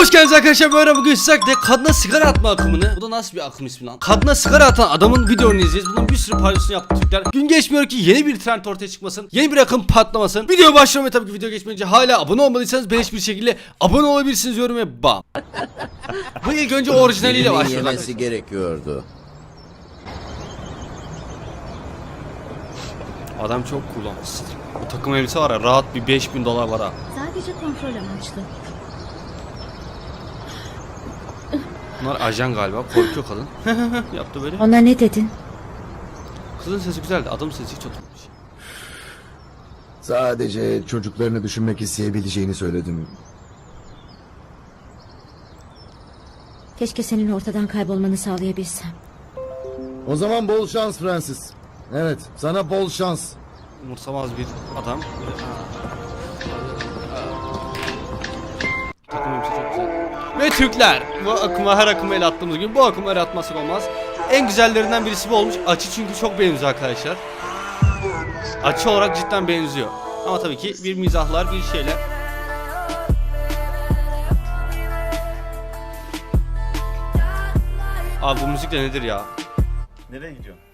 Hoş geldiniz arkadaşlar böyle bugün sizlerle kadına sigara atma akımını Bu da nasıl bir akım ismi lan? Kadına sigara atan adamın videonu izleyeceğiz. Bunun bir sürü paylaşımını yaptı Türkler. Gün geçmiyor ki yeni bir trend ortaya çıkmasın Yeni bir akım patlamasın. Video başlıyor ve tabii ki video geçmeyince hala abone olmadıysanız beleş bir şekilde abone olabilirsiniz diyorum ve bam. Bu ilk önce orijinaliyle başlıyor yemesi gerekiyordu. Adam çok ama Bu takım elbise var ya rahat bir 5000 dolar var ha. Sadece kontrol amaçlı. Bunlar ajan galiba korkuyor kadın Yaptı böyle Ona ne dedin? Kızın sesi güzeldi adamın sesi hiç oturmamış Sadece çocuklarını düşünmek isteyebileceğini söyledim. Keşke senin ortadan kaybolmanı sağlayabilsem. O zaman bol şans Francis. Evet, sana bol şans. umursamaz bir adam. Takım Ve Türkler. Bu akıma her akıma el attığımız gibi bu akıma el atmasak olmaz. En güzellerinden birisi bu olmuş. Açı çünkü çok benziyor arkadaşlar. Açı olarak cidden benziyor. Ama tabii ki bir mizahlar bir şeyler. Abi bu müzik de nedir ya? Nereye gidiyorsun?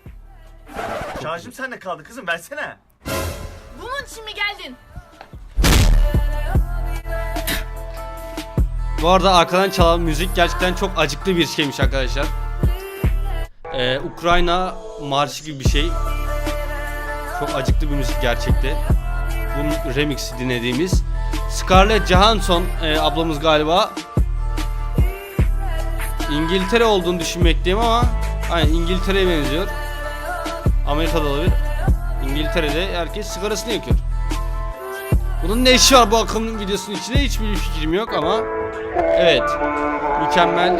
Şarjım sende kaldı kızım versene. Bunun için mi geldin? Bu arada arkadan çalan müzik gerçekten çok acıklı bir şeymiş arkadaşlar. Ee, Ukrayna marşı gibi bir şey. Çok acıklı bir müzik gerçekte. Bunun remix'i dinlediğimiz. Scarlett Johansson e, ablamız galiba. İngiltere olduğunu düşünmekteyim ama aynen İngiltere'ye benziyor. Amerika'da olabilir. İngiltere'de herkes sigarasını yakıyor. Bunun ne işi var bu akımın videosunun içinde hiçbir fikrim yok ama Evet. Mükemmel.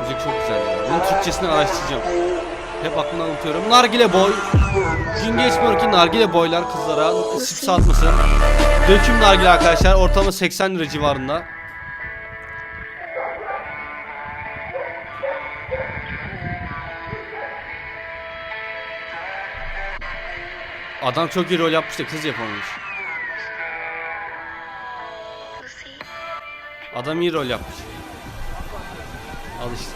Müzik çok güzel ya. Bunun Türkçesini araştıracağım. Hep aklımdan unutuyorum. Nargile boy. Gün geçmiyor ki nargile boylar kızlara sip satmasın. Döküm nargile arkadaşlar. Ortalama 80 lira civarında. Adam çok iyi rol yapmış da kız yapamamış. Adam iyi rol yapmış. Al işte.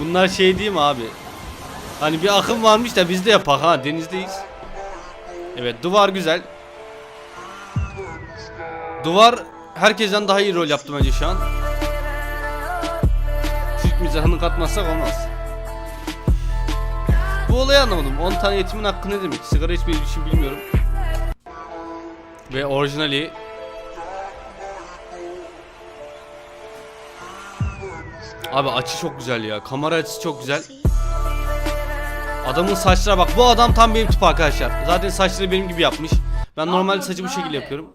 Bunlar şey değil mi abi? Hani bir akım varmış da biz de yapak ha denizdeyiz. Evet duvar güzel. Duvar herkesten daha iyi rol yaptı bence şu an. Türk mizahını katmazsak olmaz. Bu olayı anlamadım. 10 tane yetimin hakkı ne demek? Sigara içmediği için bilmiyorum. Ve orijinali Abi açı çok güzel ya. Kamera açısı çok güzel. Adamın saçlara bak. Bu adam tam benim tip arkadaşlar. Zaten saçları benim gibi yapmış. Ben normalde saçı bu şekilde yapıyorum.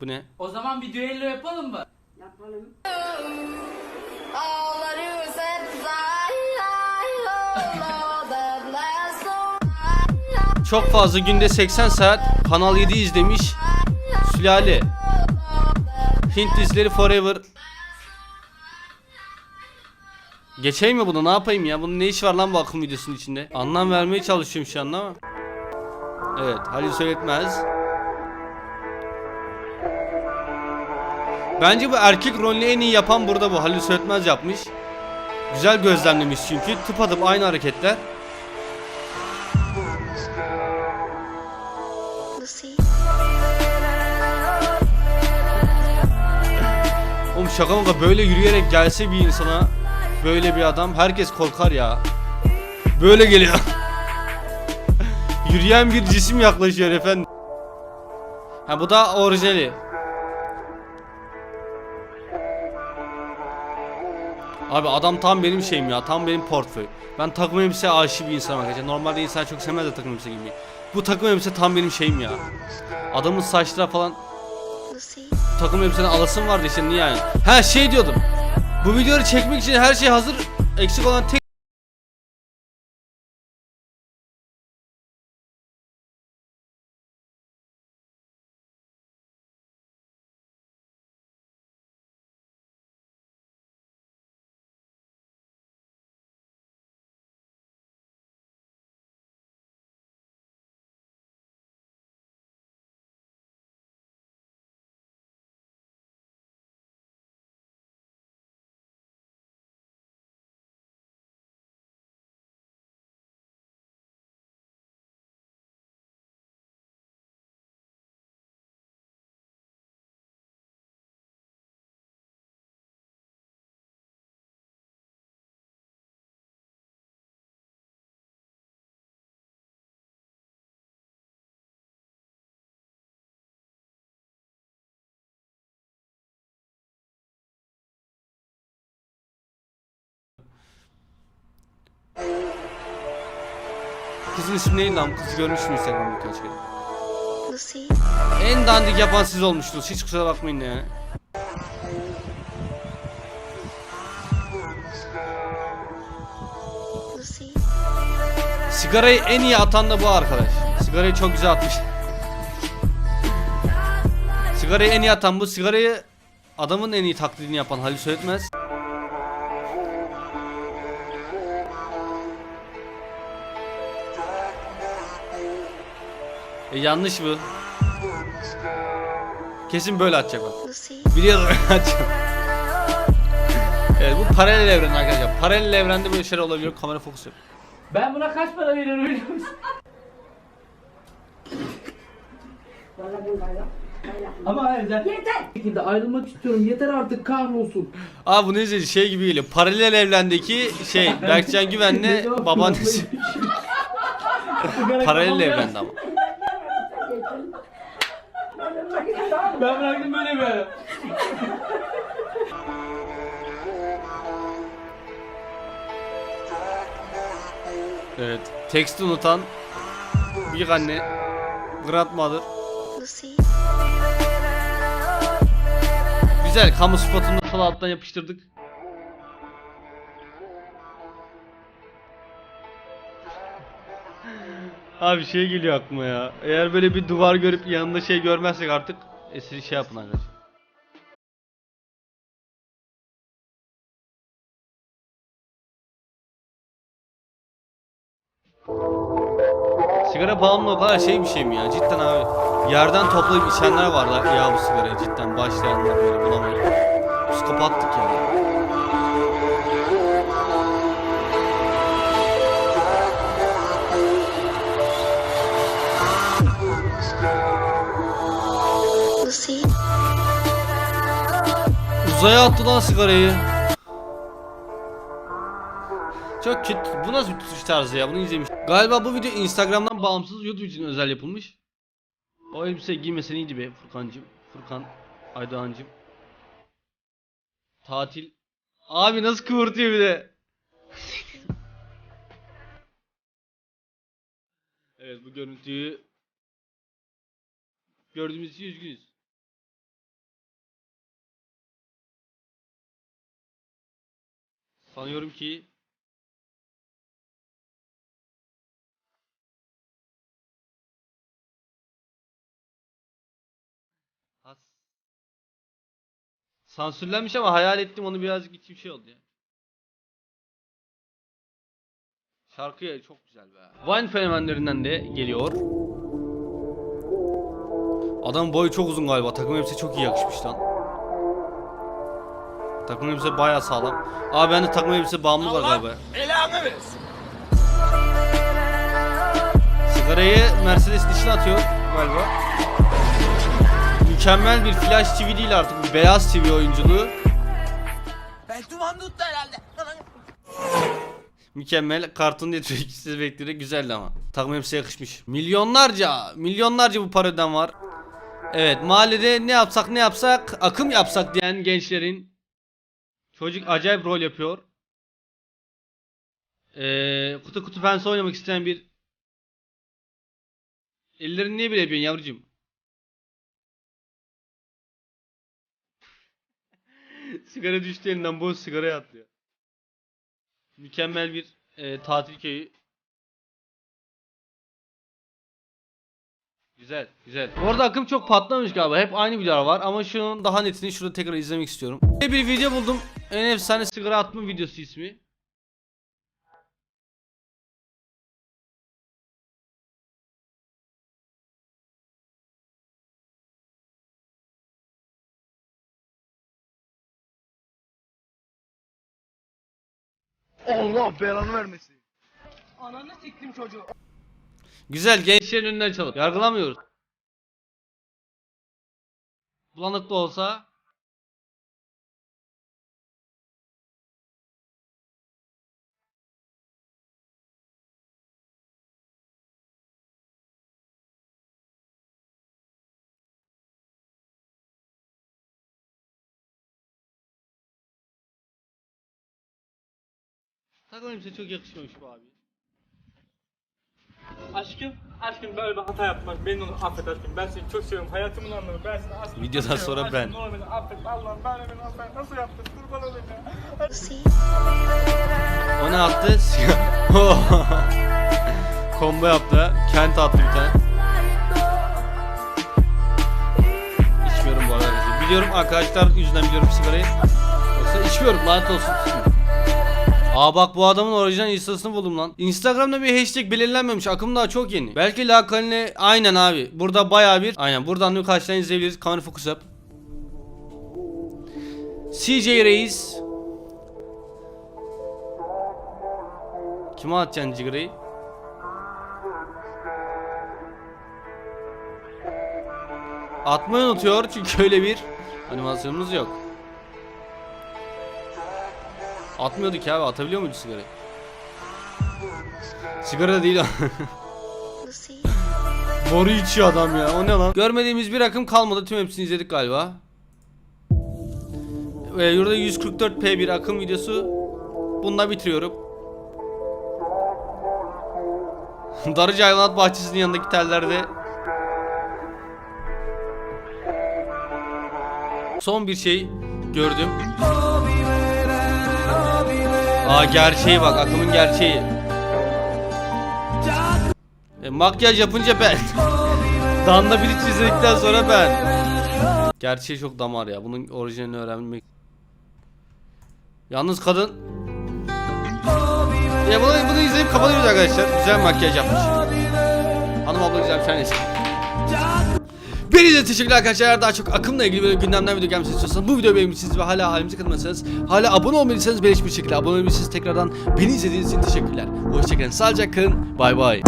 Bu ne? O zaman bir düello yapalım mı? Çok fazla günde 80 saat Kanal 7 izlemiş. Sülale. Hint dizileri Forever. Geçeyim mi bunu ne yapayım ya? Bunun ne işi var lan bu akım videosunun içinde? Anlam vermeye çalışıyorum şu anda ama. Evet Halil Söyletmez. Bence bu erkek rolünü en iyi yapan burada bu. Halil Söyletmez yapmış. Güzel gözlemlemiş çünkü. Tıpatıp aynı hareketler. Oğlum şaka maka böyle yürüyerek gelse bir insana böyle bir adam herkes korkar ya. Böyle geliyor. Yürüyen bir cisim yaklaşıyor efendim. Ha bu da orijinali. Abi adam tam benim şeyim ya tam benim portföy. Ben takım elbise aşığı bir insanım arkadaşlar. Normalde insan çok sevmez de takım elbise giymeyi. Bu takım elbise tam benim şeyim ya. Adamın saçları falan takım elbiseden alasım vardı işte niye yani. Ha şey diyordum. Bu videoyu çekmek için her şey hazır. Eksik olan tek kızın ismi neydi lan? Kızı görmüştüm Instagram'da birkaç kere. Lucy, En dandik yapan siz olmuştunuz. Hiç kusura bakmayın. Lucy, Sigarayı en iyi atan da bu arkadaş. Sigarayı çok güzel atmış. Sigarayı en iyi atan bu. Sigarayı adamın en iyi taklidini yapan Halil Söğütmez. E yanlış bu. Kesin böyle atacak bak. Lucy, Biliyorum atacak. Evet bu paralel evren arkadaşlar. Paralel evrende böyle şeyler olabiliyor. Kamera fokus yok. Ben buna kaç para veriyorum biliyor musun? Ama hayır sen Yeter! şekilde ayrılmak istiyorum yeter artık kahrolsun. Aa bu ne şey gibi geliyor. Paralel evrendeki şey Berkcan Güven'le babaannesi. Paralel evrende ama. Ben bıraktım böyle bir ara. Evet. Teksti unutan bir anne grandmother. Güzel kamu spotunu sol alttan yapıştırdık. Abi şey geliyor aklıma ya. Eğer böyle bir duvar görüp yanında şey görmezsek artık esiri şey yapın arkadaşlar. Sigara bağımlı o kadar şey bir şey mi ya cidden abi. Yerden toplayıp içenler var ya bu sigarayı cidden başlayanlar böyle bulamayıp. Psikopattık Uzaya attı lan sigarayı. Çok kötü. Bu nasıl bir tutuş tarzı ya? Bunu izlemiş. Galiba bu video Instagram'dan bağımsız YouTube için özel yapılmış. O elbise giymesen iyiydi be Furkancım. Furkan Aydoğancım. Tatil. Abi nasıl kıvırtıyor bir de. evet bu görüntüyü gördüğümüz için üzgünüz. Sanıyorum ki Has. Sansürlenmiş ama hayal ettim onu birazcık içim şey oldu ya. Şarkı çok güzel be. Vine fenomenlerinden de geliyor. Adam boyu çok uzun galiba. Takım elbise çok iyi yakışmış lan. Takım elbise bayağı sağlam. Abi bende takım elbise bağımlı var galiba. Belanı versin. Sigarayı Mercedes dışına atıyor galiba. Mükemmel bir Flash TV değil artık. Bu beyaz TV oyunculuğu. Ben duman tuttu herhalde. Mükemmel. Kartun diye siz bekleri güzeldi ama. Takım elbise yakışmış. Milyonlarca, milyonlarca bu parodiden var. Evet mahallede ne yapsak ne yapsak akım yapsak diyen gençlerin çocuk acayip rol yapıyor. Ee, kutu kutu pense oynamak isteyen bir Ellerini niye bile yapıyorsun yavrucuğum? sigara düştü elinden boz sigaraya atlıyor. Mükemmel bir e, tatil köyü. Güzel, güzel. Orada akım çok patlamış galiba. Hep aynı videolar var ama şunun daha netini şurada tekrar izlemek istiyorum. Bir video buldum. En efsane sigara atma videosu ismi. Allah belanı vermesin. Ananı siktim çocuğu. Güzel gençlerin önünden çalıp yargılamıyoruz. Bulanık da olsa Takım elbise çok yakışmamış bu abi. Aşkım, aşkım böyle bir hata yapmak. Beni onu affet aşkım. Ben seni çok seviyorum. Hayatımın anlamı. Ben seni aşkım. Videodan sonra ben. Aşkım, ne olur beni affet. Allah'ım ben beni affet. Nasıl yaptın? Kurban olayım ya. O ne attı? Combo yaptı. Kent attı bir tane. İçmiyorum bu arada. Biliyorum arkadaşlar yüzünden biliyorum sigarayı. Yoksa içmiyorum lanet olsun. Aa bak bu adamın orijinal instasını buldum lan. Instagram'da bir hashtag belirlenmemiş. Akım daha çok yeni. Belki lakaline aynen abi. Burada bayağı bir aynen buradan birkaç tane izleyebiliriz. Kamera fokus yap. CJ Reis. Kime atacaksın cigarayı? Atmayı unutuyor çünkü öyle bir animasyonumuz yok. Atmıyordu ki abi atabiliyor muydu? Sigara da değil Boru içiyor adam ya o ne lan? Görmediğimiz bir akım kalmadı tüm hepsini izledik galiba. Ve yurda 144p bir akım videosu. Bununla bitiriyorum. Darıca Hayvanat Bahçesi'nin yanındaki tellerde Son bir şey gördüm. Aa gerçeği bak akımın gerçeği. E, makyaj yapınca ben. Danla bir izledikten sonra ben. Gerçeği çok damar ya. Bunun orijinalini öğrenmek. Yalnız kadın ya bunu, bunu izleyip kapatıyoruz arkadaşlar. Güzel makyaj yapmış. Hanım abla güzel bir tane Beni de teşekkürler arkadaşlar. Daha çok akımla ilgili böyle gündemden video gelmesini istiyorsanız bu videoyu beğenmişsiniz ve hala halimize katılmasanız hala abone olmadıysanız beleş bir şekilde abone olabilirsiniz. Tekrardan beni izlediğiniz için teşekkürler. Hoşçakalın. Sağlıcakla kalın. Bay bay.